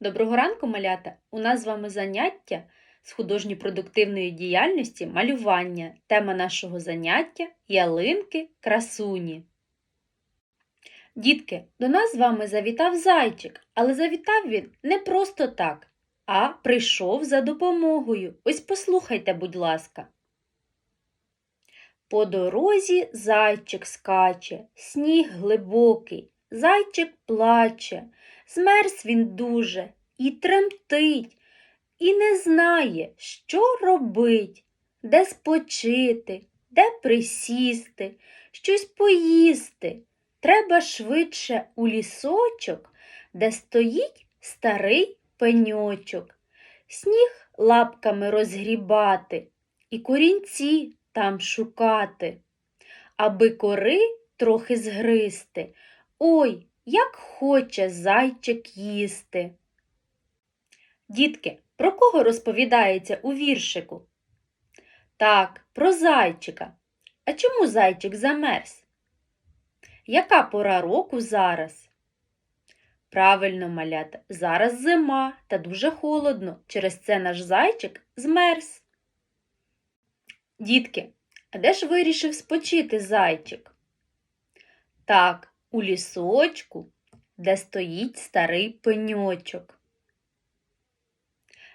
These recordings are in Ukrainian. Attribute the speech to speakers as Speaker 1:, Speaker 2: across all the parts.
Speaker 1: Доброго ранку, малята! У нас з вами заняття з художньо-продуктивної діяльності малювання. Тема нашого заняття ялинки красуні. Дітки, до нас з вами завітав зайчик, але завітав він не просто так, а прийшов за допомогою. Ось послухайте, будь ласка. По дорозі зайчик скаче, сніг глибокий, зайчик плаче. Змерз він дуже і тремтить, і не знає, що робить, де спочити, де присісти, щось поїсти. Треба швидше у лісочок, де стоїть старий пеньочок, сніг лапками розгрібати і корінці там шукати, аби кори трохи згристи. Ой, як хоче зайчик їсти. Дітки, про кого розповідається у віршику? Так, про зайчика. А чому зайчик замерз? Яка пора року зараз? Правильно, малята, зараз зима та дуже холодно. Через це наш зайчик змерз. Дітки, а де ж вирішив спочити зайчик? Так, у лісочку, де стоїть старий пеньочок.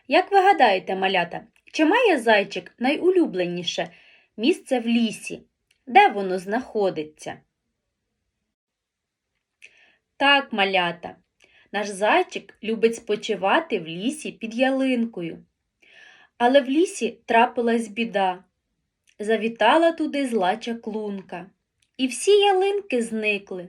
Speaker 1: Як ви гадаєте, малята, чи має зайчик найулюбленіше місце в лісі? Де воно знаходиться? Так, малята, наш зайчик любить спочивати в лісі під ялинкою. Але в лісі трапилась біда. Завітала туди зла чаклунка. І всі ялинки зникли.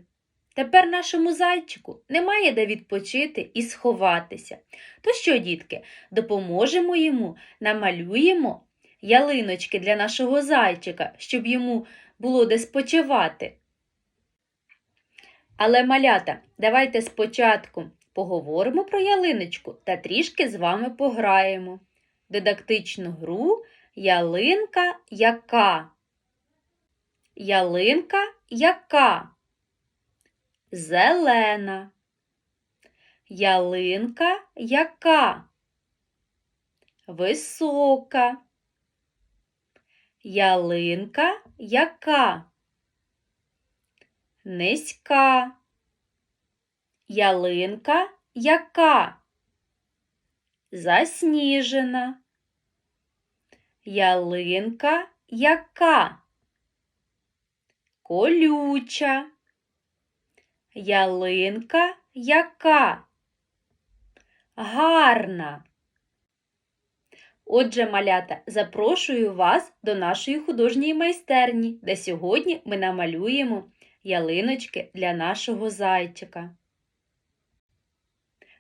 Speaker 1: Тепер нашому зайчику немає де відпочити і сховатися. То що, дітки, допоможемо йому, намалюємо ялиночки для нашого зайчика, щоб йому було де спочивати. Але, малята, давайте спочатку поговоримо про ялиночку та трішки з вами пограємо. Дидактичну гру ялинка яка. Ялинка яка? Зелена. Ялинка яка? Висока. Ялинка яка? Низька. Ялинка яка? Засніжена. Ялинка яка? Колюча. Ялинка яка? Гарна. Отже, малята, запрошую вас до нашої художньої майстерні, де сьогодні ми намалюємо ялиночки для нашого зайчика.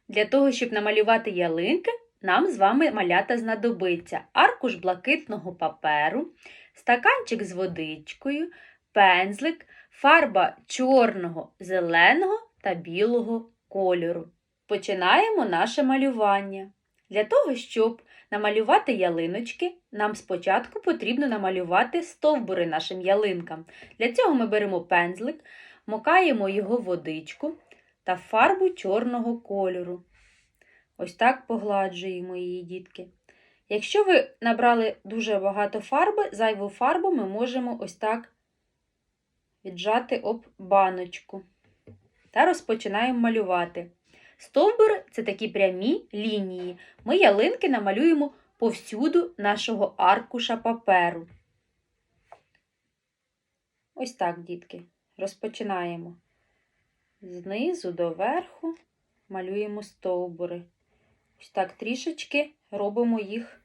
Speaker 1: Для того, щоб намалювати ялинки, нам з вами малята знадобиться аркуш блакитного паперу, стаканчик з водичкою, пензлик, фарба чорного, зеленого та білого кольору. Починаємо наше малювання. Для того, щоб намалювати ялиночки, нам спочатку потрібно намалювати стовбури нашим ялинкам. Для цього ми беремо пензлик, мокаємо його водичку та фарбу чорного кольору. Ось так погладжуємо її, дітки. Якщо ви набрали дуже багато фарби, зайву фарбу ми можемо ось так віджати об баночку. Та розпочинаємо малювати. Стовбури це такі прямі лінії. Ми ялинки намалюємо повсюду нашого аркуша паперу. Ось так, дітки, розпочинаємо. Знизу до верху малюємо стовбури. Ось так трішечки робимо їх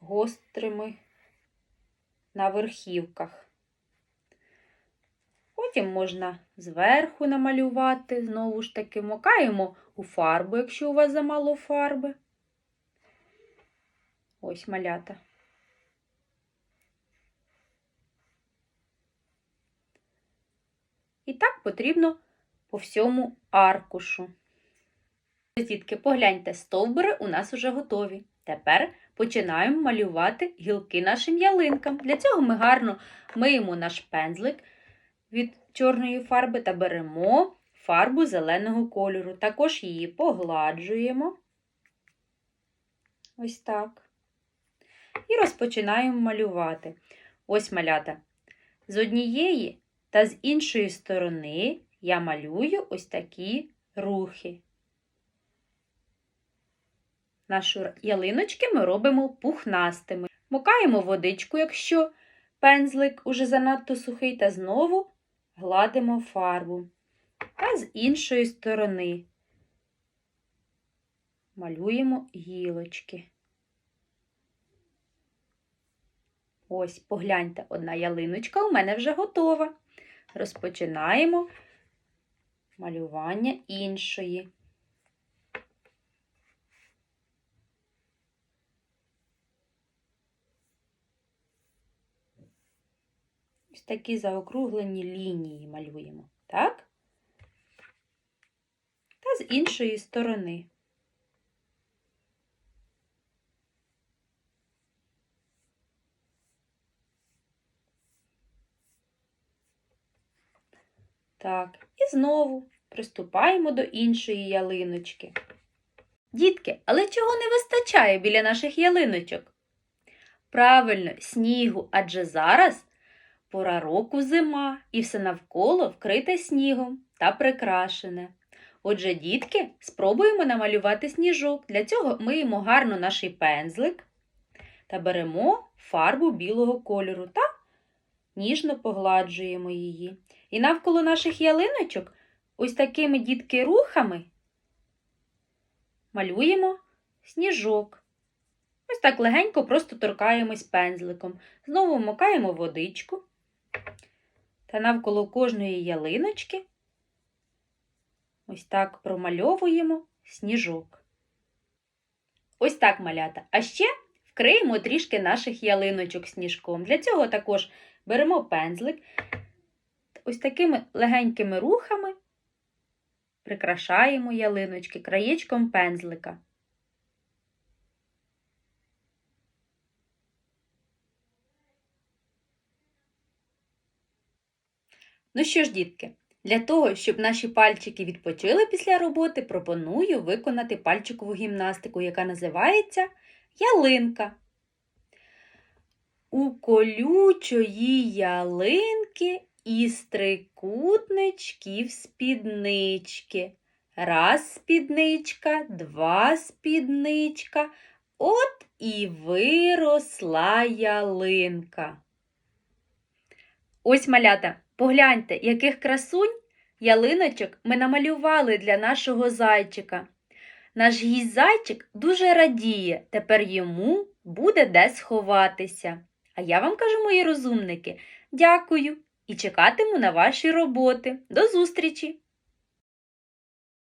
Speaker 1: гострими на верхівках. Потім можна зверху намалювати, знову ж таки, мокаємо у фарбу, якщо у вас замало фарби. Ось малята. І так потрібно по всьому аркушу. Дітки, погляньте, стовбури у нас вже готові. Тепер починаємо малювати гілки нашим ялинкам. Для цього ми гарно миємо наш пензлик від чорної фарби та беремо фарбу зеленого кольору. Також її погладжуємо. Ось так. І розпочинаємо малювати. Ось малята. З однієї та з іншої сторони я малюю ось такі рухи. Нашу ялиночки ми робимо пухнастими. Мокаємо водичку, якщо пензлик уже занадто сухий, та знову гладимо фарбу. А з іншої сторони малюємо гілочки. Ось, погляньте, одна ялиночка у мене вже готова. Розпочинаємо малювання іншої. Ось такі заокруглені лінії малюємо, так? Та з іншої сторони. Так, і знову приступаємо до іншої ялиночки. Дітки, але чого не вистачає біля наших ялиночок? Правильно, снігу, адже зараз пора року зима, і все навколо вкрите снігом та прикрашене. Отже, дітки, спробуємо намалювати сніжок. Для цього миємо гарно наш пензлик та беремо фарбу білого кольору та ніжно погладжуємо її. І навколо наших ялиночок ось такими дітки рухами малюємо сніжок. Ось так легенько просто торкаємось пензликом. Знову вмокаємо водичку та навколо кожної ялиночки ось так промальовуємо сніжок. Ось так малята. А ще вкриємо трішки наших ялиночок сніжком. Для цього також беремо пензлик, ось такими легенькими рухами прикрашаємо ялиночки краєчком пензлика. Ну що ж, дітки, для того, щоб наші пальчики відпочили після роботи, пропоную виконати пальчикову гімнастику, яка називається ялинка. У колючої ялинки із трикутничків спіднички. Раз спідничка, два спідничка, от і виросла ялинка. Ось малята, погляньте, яких красунь ялиночок ми намалювали для нашого зайчика. Наш гість зайчик дуже радіє, тепер йому буде де сховатися. А я вам кажу, мої розумники, дякую і чекатиму на ваші роботи. До зустрічі!